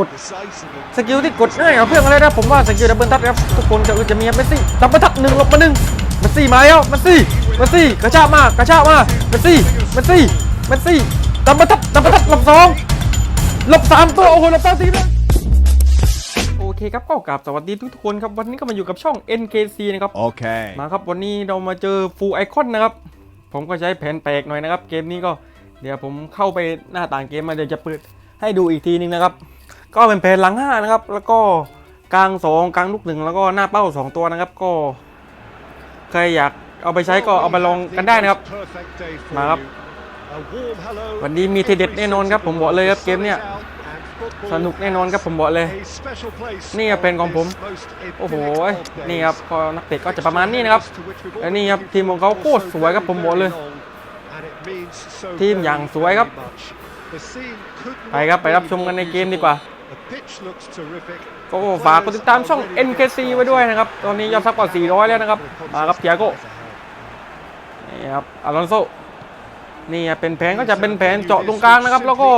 กดสกิลที่กดง่ายเอาเพื่อนอะไรนะผมว่าสกิลดับเบิลทัชครับทุกคนจะจะมีเมสซี่ดับเบิลทัชหนึ่งลบมาหนึ่งเมสซี่มาแล้วเมสซี่เมสซี่กระชากมากระชากมาเมสซี่เมสซี่เมสซี่ดับเบิลทัชดับเบิลทัชลบสองลบสามตัวโอ้โหลบสามทีเลยโอเคครับก็กราบสวัสดีทุกๆคนครับวันนี้ก็มาอยู่กับช่อง NKC นะครับ Okay. มาครับวันนี้เรามาเจอฟูลไอคอนนะครับผมก็ใช้แผนแปลกหน่อยนะครับเกมนี้ก็เดี๋ยวผมเข้าไปหน้าต่างเกมมาเดี๋ยวจะเปิดให้ดูอีกทีนึงนะครับ ก็เป็นแผนหลังห้านะครับ แล้วก็กลางสองกลางลูกหนึ่งแล้วก็หน้าเป้าสองตัวนะครับ ก็ใครอยากเอาไปใช้ก็เอาไปลองกันได้นะครับ มาครับ วันนี้มีทีเด็ดแน่นอนครับผมบอกเลยครับเกมเนี้ยสนุกแน่นอนครับผมบอกเลย นี่ครับเป็นของผม โอ้โห นี่ครับก็นักเตะก็จะประมาณนี้นะครับและนี่ครับทีมของเขาโคตรสวยครับผมบอกเลย ทีมอย่างสวยครับ ไปครับไปรับชมกันในเกมดีกว่า ก็ฝากกดติดตามช่อง NKC ไว้ด้วยนะครับ ตอนนี้ยอดซับกว่า 400 แล้วนะครับ มาครับเทียโก้นี่ครับอลอนโซนี่เป็นแผนก็จะเป็นแผนเจาะตรงกลางนะครับ แล้วก็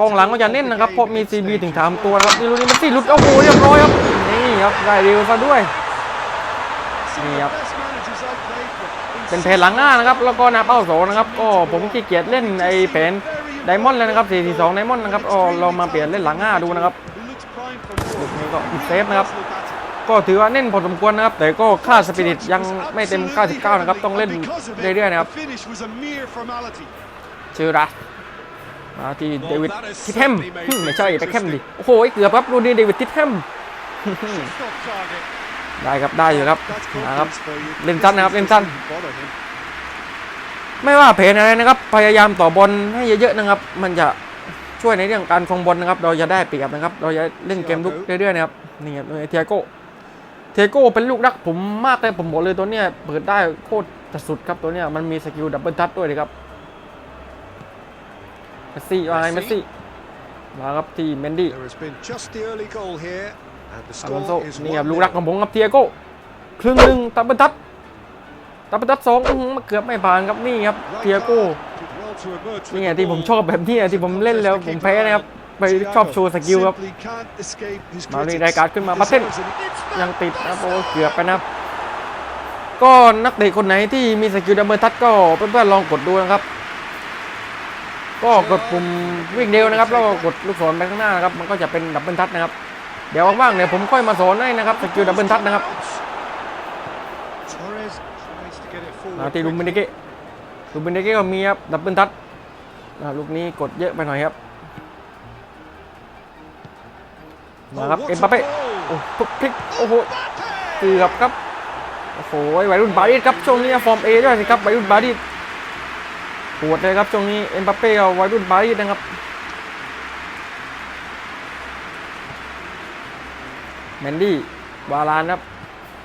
กองหลังก็จะเน้นนะครับเพราะมี CB ถึงสามตัวนะครับนี่ลูกนี้มันสี่หลุดโอ้โหเรียบร้อยครับนี่ครับได้เร็วซะด้วยนี่ครับเป็นแผนหลังหน้านะครับ แล้วก็หน้าเป้าโสนะครับ ก็ผมขี้เกียจเล่นไอ้แผน ไดมอนด์แล้วนะครับ 442 ไดมอนด์นะครับก็ลองมาเปลี่ยนเล่นหลังห้าดูนะครับลูกนี้ก็เซฟนะครับ ก็ถือว่าเน้นพอสมควรนะครับ แต่ก็ค่าสปิริตยังไม่เต็ม 99 นะครับ ต้องเล่นเรื่อยๆนะครับชื่อรัสมาที่เดวิดทิทเทมไม่ใช่ไปแคมดิโอ้โหเกือบครับรุ่นนี้เดวิดทิทเทมได้ครับได้อยู่ครับนะครับเล่นสั้นนะครับเล่นสั้น ไม่ว่าเพนอะไรนะครับ พยายามต่อบอลให้เยอะๆนะครับ มันจะช่วยในเรื่องการครองบอลนะครับ เราจะได้เปรียบนะครับ เราจะเล่นเกมลุกเรื่อยๆนะครับ นี่ครับเทียโก้เทียโก้เป็นลูกรักผมมากเลยผมบอกเลยตัวเนี้ยเปิดได้โคตรจะสุดครับตัวเนี้ยมันมีสกิลดับเบิลทัชด้วยเลยครับเมสซี่ว่าไงเมสซี่มาครับที่เมนดี้ There has been just the early goal here, and the อลอนโซ score is นี่ครับ one ลูกรัก nil. ของผมครับเทียโก้ครึ่งหนึ่งดับเบิลทัช ดับเบิลทัชสองมาเกือบไม่ผ่านครับนี่ครับเทียโก้นี่ไงที่ผมชอบแบบนี้ที่ผมเล่นแล้วผมแพ้นะครับไปชอบโชว์สกิลครับมาเลย critics. รายการขึ้นมามาเส้นยังติดนะโอ้เกือบไปนะครับก็นักเตะคนไหนที่มีสกิลดับเบิลทัชก็เพื่อนๆลองกดดูนะครับ ก็กดปุ่มวิ่งเร็วนะครับแล้วก็กดลูกศรไปข้างหน้านะครับ มันก็จะเป็นดับเบิลทัชนะครับ เดี๋ยวว่างๆเดี๋ยผมค่อยมาสอนให้นะครับสกิลดับเบิลทัชนะครับ Torres tries to get it forward มาที่ลูมินิเกะลูมินิเกะก็มีครับดับเบิลทัชอ่าลูกนี้กดเยอะไปหน่อยครับมาครับ Oh, เอ็ม what บัป a เป้ goal! โอ้ปุ๊บพลิกโอ้โหเกือบครับโอ้โหวัยรุ่นบาดิสครับช่วงนี้ฟอร์มเอด้วยสิครับวัยรุ่นบาดิสปวดเลยครับช่วงนี้เอ็มบัปเป้เอาวัยรุ่นบาดิสนะครับแมนดี้วาลานครับ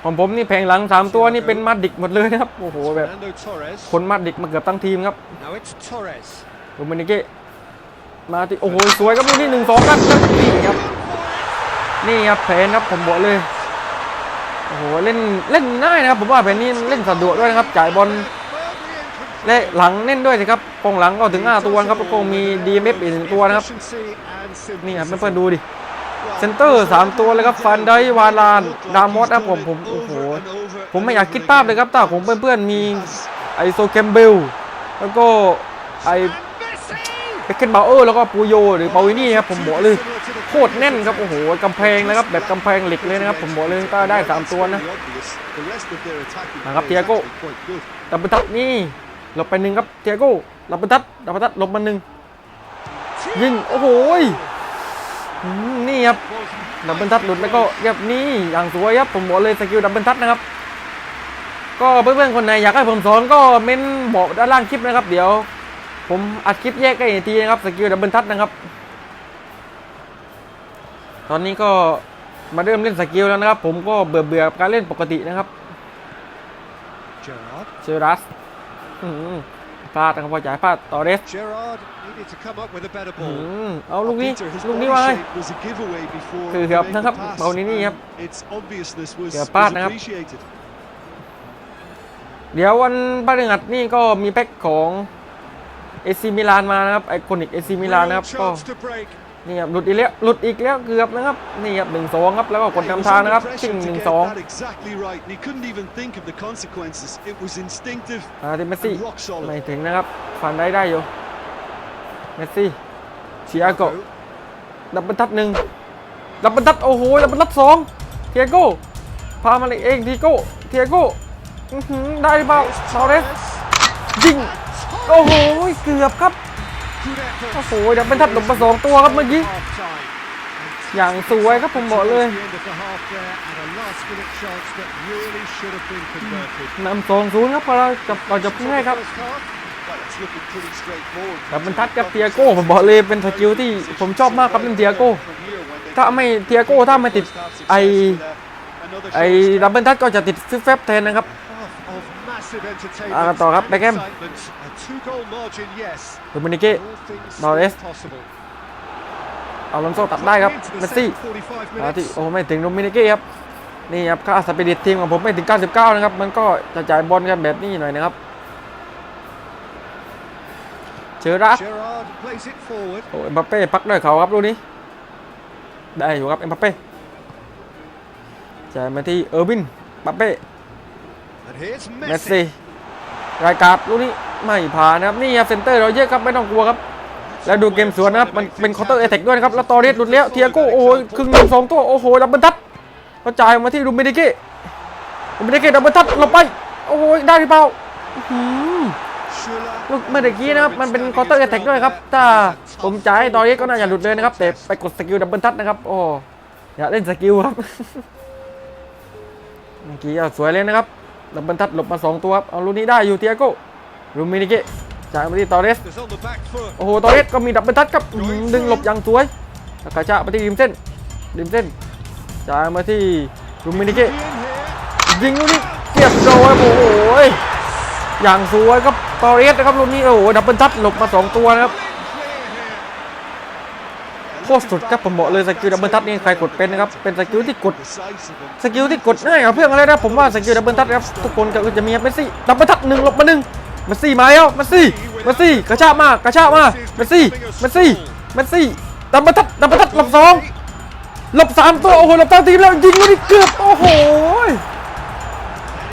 ของผมนี่แผงหลังสามตัวนี่เป็นมาดดิกหมดเลยนะครับ โอ้โหแบบ Fernando Torres. คนมาดดิกมาเกือบทั้งทีมครับ Now it's Torres. โรมานิเกะมาที่โอ้โหสวยครับลูกที่หนึ่งสองครับครับนี่ครับ นี่ครับแผนครับผมบอกเลยโอ้โหเล่นเล่นง่ายนะครับ ผมว่าแผนนี้เล่นสะดวกด้วยนะครับจ่ายบอลและหลังเน้นด้วยสิครับกองหลังก็ถึง 5 ตัวนะครับแล้วก็มี DMF อีกหนึ่งตัวนะครับ นี่ครับเพื่อนๆดูดิ เซนเตอร์ 3 ตัวเลยครับฟันได้วาลานดามอสครับผมผมโอ้โหผมไม่อยากคิดภาพเลยครับถ้าผมเพื่อนๆมีไอโซแคมเบลแล้วก็ไอเบคเคนบาเออร์แล้วก็ปูโยหรือปาวินี่ครับผมบอกเลยโคตรแน่นครับโอ้โหกำแพงนะครับแบบกำแพงเหล็กเลยนะครับผมบอกเลยก็ได้ 3 ตัวนะนะครับเทียโก้ดับเบิลทัชนี่หลบไปหนึ่งครับเทียโก้ดับเบิลทัชดับเบิลทัชหลบมาหนึ่งยิงโอ้โห นี่ครับดับเบิลทัชหลุดแล้วก็เรียบนี่อย่างสวยครับผมบอกเลยสกิลดับเบิลทัชนะครับ ก็เพื่อนๆคนไหนอยากให้ผมสอนก็เม้นบอกด้านล่างคลิปนะครับ เดี๋ยว ผมอัดคลิปแยกกันอีกทีนะครับสกิลดับเบิลทัชนะครับ ตอนนี้ก็มาเริ่มเล่นสกิลแล้วนะครับ ผมก็เบื่อเบื่อๆกับการเล่นปกตินะครับ Gerrard. เชอรัสอื้อหือ พลาดนะครับพอจ่ายพลาดต่อเรส Gerrard needed to come up with a better อื้อ ball. หือเอาลูกนี้ Peter, his ลูก body นี้ว่าไง shape was a giveaway before คือ he ครับ made นะครับ the pass. เบานี้นี่ครับ Its obviousness was, เกือบพลาด was นะครับ appreciated. เดี๋ยววันพฤหัสนี่ก็มีแพ็คของเอซีมิลานมานะครับไอคอนิกเอซีมิลานนะครับ Real ก็ chance to break. นี่ครับหลุดอีกแล้วหลุดอีกแล้วเกือบนะครับนี่ครับหนึ่งสองครับแล้วก็กด He นำ was ทาง under นะครับ pressure ชิง to หนึ่ง get สอง that exactly right, and he couldn't even think of the consequences. It was instinctive อาที่เมสซี่ and rock solid. ไม่ถึงนะครับฟันได้ได้อยู่เมสซี่เชียโกดับเบิลทัดหนึ่งดับเบิลทัดโอ้โหดับเบิลทัดสองเทียโก้พามาเลยเองทีโก้เทียโก้อื้อหือได้หรือเปล่า Here's ซาเรส Torres. ยิงโอ้โหเกือบครับ Good effort. โอ้โหเดี๋ยวเป็นทับหลบมาสองตัวครับเมื่อกี้ อย่างสวยครับผมบอกเลยนำสองศูนย์ครับเราจะเราจะพึ่ให้ครับแต่บรรทัดกับเตียโก้ผมบอกเลยเป็นสกิลที่ผมชอบมากครับเล่นเตียโก้ ถ้าไม่เตียโก้ถ้าไม่ติดไอไอดับเบิลทัดก็จะติดซิฟแฟบแทนนะครับ Half of massive entertainment อ่าต่อครับ and Beckham excitement. A two-goal margin, yes. โดมินิเก้ All things Torres still possible. เอาลอนโซตัดได้ครับ Into the เมสซี่ second 45มาที่ minutes. โอ้ไม่ถึงโดมินิเก้ครับนี่ครับค่าสปิริตทีมของผมไม่ถึง 99 นะครับ มันก็จะจ่ายบอลกันแบบนี้หน่อยนะครับเชอรัก Gerrard plays it forward. โอ้เอ็มบัปเป้พักด้วยเขาครับลูกนี้ได้อยู่ครับเอ็มบัปเป้จ่ายมาที่เออร์วินบัปเป้ And here's เมส Messi. ซี่รายการลูกนี้ไม่ผ่านนะครับนี่ครับเซนเตอร์เราเยอะครับไม่ต้องกลัวครับ แล้วดูเกมสวนนะครับมันเป็นคอร์เตอร์เอเทคด้วยนะครับแล้วตอเรสหลุดแล้วเทียโก้โอ้ยครึ่งหนึ่งสองตัวโอ้โหดับเบิลทัดกระจายมาที่ดูมินิเก้ดูมินิเก้ดับเบิลทัดหลบไปโอ้ยได้หรือเปล่าอื้อหือ Schürrle. ลูกเมื่อกี้นะครับมันเป็นคอร์เตอร์เอเทคด้วยครับถ้าผมจ่ายให้ตอเรสก็น่าจะหลุดเลยนะครับแต่ไปกดสกิลดับเบิลทัดนะครับโอ้อยากเล่นสกิลครับเมื่อกี้เอาสวยเลยนะครับ ดับเบิลทัดหลบมาสองตัวครับเอาลูกนี้ได้อยู่เทียโก้ดูมินิเก้จ่ายมาที่ตอเรสโอ้โหตอเรสก็มีดับเบิลทัชครับดึงหลบอย่างสวยแล้วกระชากไปที่ริมเส้นริมเส้นจ่ายมาที่ลูมินิเก In here. ยิงลูกนี้เรียบร้อยโอ้โหอย่างสวยครับตอเรสนะครับลูกนี้โอ้โหดับเบิลทัชหลบมาสองตัวนะครับ โคตรสุดครับผมบอกเลยสกิลดับเบิลทัชนี่ใครกดเป็นนะครับเป็นสกิลที่กดสกิลที่กดง่ายกว่าเพื่อนอะไรนะผมว่าสกิลดับเบิลทัชครับทุกคนก็จะมีเมสซี่ดับเบิลทัชหนึ่งลบมาหนึ่งเมสซี่มาแล้วเมสซี่เมสซี่กระชากมากระชากมาเมสซี่เมสซี่เมสซี่ดับเบิลทัชดับเบิลทัชหลบสองหลบสามตัวโอ้โหหลบตามทีมแล้วยิงลูกนี้เกือบโอ้โห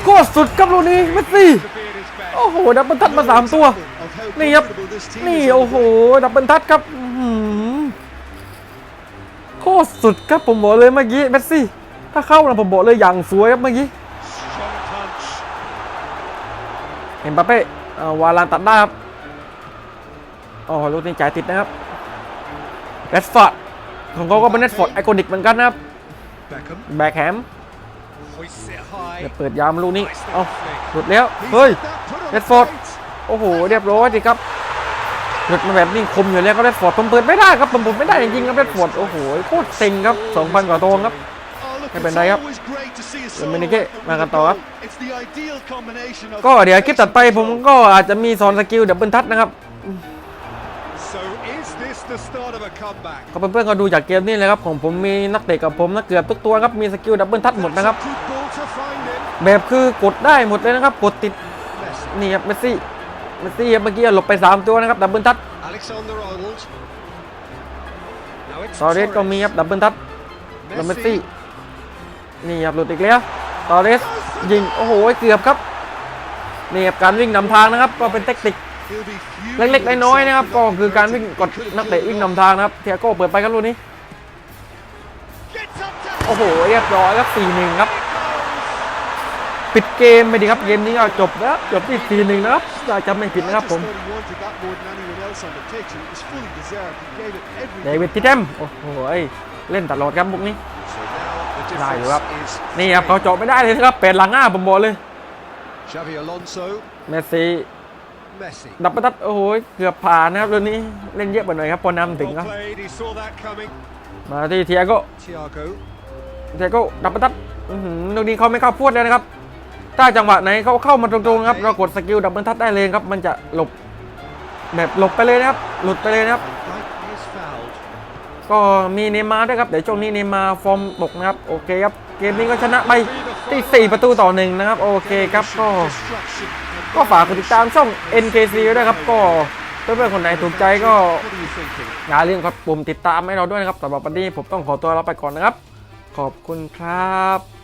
โคตรสุดครับลูกนี้เมสซี่โอ้โหดับเบิลทัชมาสามตัวนี่ครับนี่โอ้โหดับเบิลทัชครับอื โคตรสุดครับผมบอกเลยเมื่อกี้เมสซี่ ถ้าเข้านะผมบอกเลยอย่างสวยครับเมื่อกี้เห็นปาเป้เวาลานตัดได้ครับโอ้โหลูกนี้จ่ายติดนะครับเรดฟอร์ดของเขาก็เป็นเรดฟอร์ดไอคอนิกเหมือนกันนะครับแบกแฮม hoists it high. เปิดยามลูกนี้ เอาหลุดแล้ว เฮ้ย got that put on the Redford. plate. โอ้โห เรียบร้อยสิครับ หลุดมาแบบนี้คมอยู่แล้วก็เรดฟอร์ดผมเปิดไม่ได้ครับผมผมไม่ได้จริงๆครับเรดฟอร์ดโอ้โหโคตรเซ็งครับ2,000กว่าตัวครับ Oh, look, ไม่เป็น it's ไรครับ always great to see a เดี๋ยว solo มินิเก้ record มากัน with a ต่อครับ goal. It's the ideal combination of ก็เดี๋ยวคลิปถัดไปผมก็อาจจะมีสอนสกิลดับเบิลทัชนะครับ So is this the start of a comeback? ก็เพื่อนๆก็ดูจากเกมนี้เลยครับของผมมีนักเตะกับผมนักเกือบทุกตัวครับมีสกิลดับเบิลทัชหมดนะครับ That's a good ball to find him. แบบคือกดได้หมดเลยนะครับ กดติด Messi. นี่ครับเมสซี่ เมสซี่ครับเมื่อกี้หลบไปสามตัวนะครับดับเบิลทัช Alexander Arnold. Now it's ตอเรสก็มีครับดับเบิลทัชแล้วเมสซี่นี่ครับหลุดอีกแล้วตอเรสยิงโอ้โหเกือบครับนี่ครับการวิ่งนำทางนะครับก็เป็นเทคนิค He'll be fuming เล็ก with ๆน้อยๆนะครับ himself ก็คือการวิ่งกดนักเตะวิ่งนำทางนะครับเทียโก้เปิดไปครับลูกนี้ Gets up to โอ้โหเรียบร้อยครับ4 1ครับ ปิดเกมไปดีครับเกมนี้ก็จบแล้วจบที่4 1นะครับถ้าจำไม่ผิด I นะครับ just ผม thought he wanted that more than anyone else on the pitch, and it was fully deserved. He gave it เด everything. วิดทิเทมโอ้โหเล่นตลอดครับบุกนี้ So now the ได้อยู่ difference ครับ is นี่ครับเขาเจาะไม่ได้เลยนะครับเป็นหลังห้าผมบอกเลย Xavi Alonso, เมสซี่ Messi. ดับประทัดโอ้โหเกือบผ่านนะครับเรื่องนี้เล่นเยอะไปหน่อยครับพอนำถึง Well ครับ played. He saw that coming. มาที่เทียโก้ Thiago. เทียโก้ดับประทัดอื้อหือลูกนี้เขาไม่เข้าพวดเลยนะครับ ถ้าจังหวะไหนเขาเข้ามาตรงๆครับเรากดสกิลดับเบิลทัดได้เลยครับ มันจะหลบแบบหลบไปเลยนะครับ หลุดไปเลยนะครับ ก็มีเนมาร์ด้วยครับ เดี๋ยวช่วงนี้เนมาร์ฟอร์มตกนะครับ โอเคครับ เกมนี้ก็ชนะไปที่ 4 ประตูต่อหนึ่งนะครับ โอเคครับ ก็ ก็ฝากติดตามช่อง NKC ด้วยครับ ก็เพื่อนๆคนไหนถูกใจก็อย่าลืมกดปุ่มติดตามให้เราด้วยนะครับสำหรับวันนี้ผมต้องขอตัวลาไปก่อนนะครับ ขอบคุณครับ